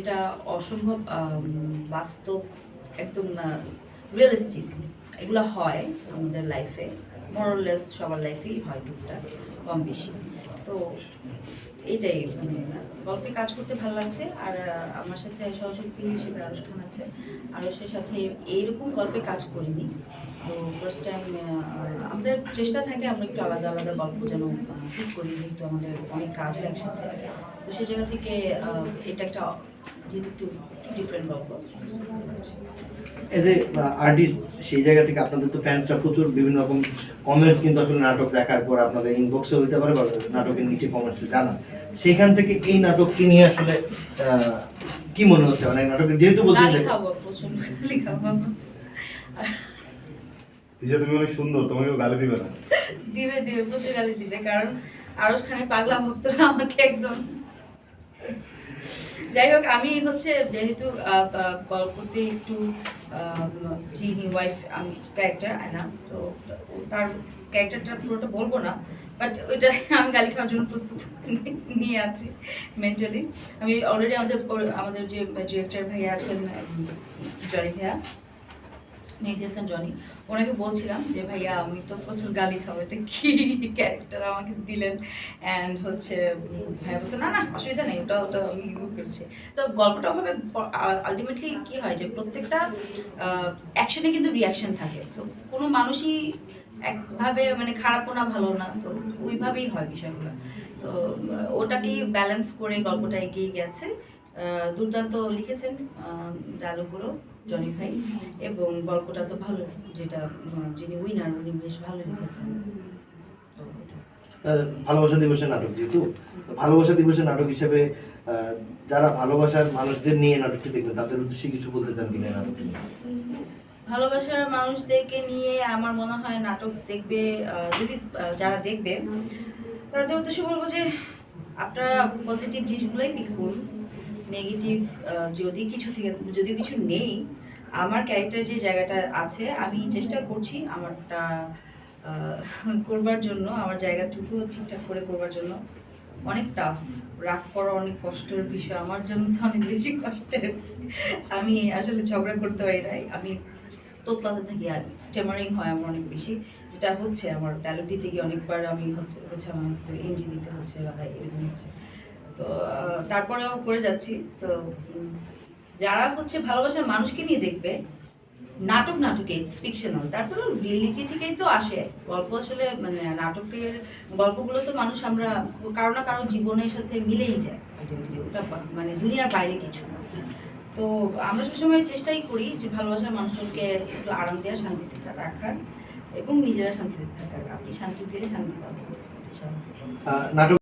এটা অসম্ভব বাস্তব, একদম রিয়েলিস্টিক এগুলো হয় আমাদের লাইফে মরলেস সবার লাইফেই হয় টুকটাক, কম বেশি। তো এটাই মানে গল্পে কাজ করতে ভালো লাগছে, আর আমার সাথে সহশিল্পী হিসেবে আরস খান আছে। আরসের সাথে এইরকম গল্পে কাজ করিনি। তো ফার্স্ট টাইম আমাদের চেষ্টা থাকে আমরা একটু আলাদা আলাদা গল্প যেন ঠিক করি, যেহেতু আমাদের অনেক কাজ হয় একসাথে। তো সেই জায়গা থেকে এটা একটা, যেহেতু একটু ডিফারেন্ট গল্প। এজ এ আর্টিস্ট সেই জায়গা থেকে আপনাদের তো ফ্যান্সরা প্রচুর বিভিন্ন রকম কমেন্টস কিন্তু আসলে নাটক দেখার পর আপনাদের ইনবক্সে হইতে পারে বা নাটকের নিচে কমেন্টসে জানান। সেখান থেকে এই নাটকটি নিয়ে আসলে আহ, কি মনে হচ্ছে? অনেক নাটক যেহেতু বলছেন তিশা তুমি অনেক সুন্দর তোমাকেও গালি দিবে না। দিবে দিবে প্রচুর গালি দিবে কারণ আরস খানের পাগলা ভক্তরা আমাকে একদম যাই হোক, আমি হচ্ছে যেহেতু গল্পতে একটু চিনি ওয়াইফ আমি ক্যারেক্টার আয়না, তো তার ক্যারেক্টারটা পুরোটা বলব না বাট ওইটা আমি গালি খাওয়ার জন্য প্রস্তুত নিয়ে আছি মেন্টালি আমি অলরেডি আমাদের আমাদের যে ডিরেক্টর ভাইয়া আছেন জয় ভাইয়া মেহেদি হাসান, জনি। ওনাকে বলছিলাম যে, ভাইয়া আমি তো প্রচুর গালি খাব এটা কি ক্যারেক্টার আমাকে দিলেন? অ্যান্ড হচ্ছে, ভাইয়া বলছে, না না, অসুবিধা নেই, ওটা ওটা আমি ইমপ্রুভ করেছি। তো গল্পটা ওভাবে আলটিমেটলি কি হয় যে, প্রত্যেকটা অ্যাকশনে কিন্তু রিয়াকশন থাকে। তো কোনো মানুষই একভাবে মানে খারাপও না, ভালো না, তো ওইভাবেই হয় বিষয়গুলো। তো ওটাকেই ব্যালেন্স করে গল্পটা এগিয়ে গেছে। দুর্দান্ত লিখেছেন ডায়লগুলো জনি ভাই এবং গল্পটা তো ভালো যেটা যিনি উইনার উনি বেশ ভালো লিখেছেন। ভালোবাসা দিবসের নাটক যেহেতু ভালোবাসা দিবসের নাটক হিসেবে যারা ভালোবাসার মানুষদের নিয়ে নাটকটি দেখবেন তাদের উদ্দেশ্যে কিছু বলতে চান কিনা নাটকটি ভালোবাসার মানুষদেরকে নিয়ে আমার মনে হয় নাটক দেখবে যদি যারা দেখবে তাদের উদ্দেশ্যে বলব যে আপনারা পজিটিভ জিনিসগুলোই পিক করুন। নেগেটিভ যদি কিছু থেকে যদি কিছু নেই, আমার ক্যারেক্টার যে জায়গাটা আছে, আমি চেষ্টা করছি আমারটা করবার জন্য, আমার জায়গাটুকু ঠিকঠাক করে করবার জন্য। অনেক টাফ রাগ করা অনেক কষ্টের বিষয়, আমার জন্য তো অনেক বেশি কষ্টের। আমি আসলে ঝগড়া করতে পারি নাই, আমি তোতলাতে থাকি, আর স্টেমারিং হয় আমার অনেক বেশি, যেটা হচ্ছে আমার ডায়লগ দিতে গিয়ে অনেকবার আমি হচ্ছে হচ্ছে আমার এনজি দিতে হচ্ছে বা এরকম হচ্ছে। তো তারপরেও করে যাচ্ছি। তো যারা হচ্ছে ভালোবাসার মানুষকে নিয়ে দেখবে, নাটক নাটকে ইটস ফিকশনাল তারপরে রিয়েলিটি থেকেই তো আসে। গল্প আসলে মানে নাটকের গল্পগুলো তো মানুষ আমরা কারও না কারও জীবনের সাথে মিলেই যায়। ওটা মানে দুনিয়ার বাইরে কিছু না। তো, আমরা সবসময় চেষ্টাই করি যে ভালোবাসার মানুষকে একটু আরাম দেওয়ার শান্তিতে রাখার এবং নিজেরা শান্তিতে থাকার। আপনি শান্তি দিলে শান্তি পাবেন। নাটক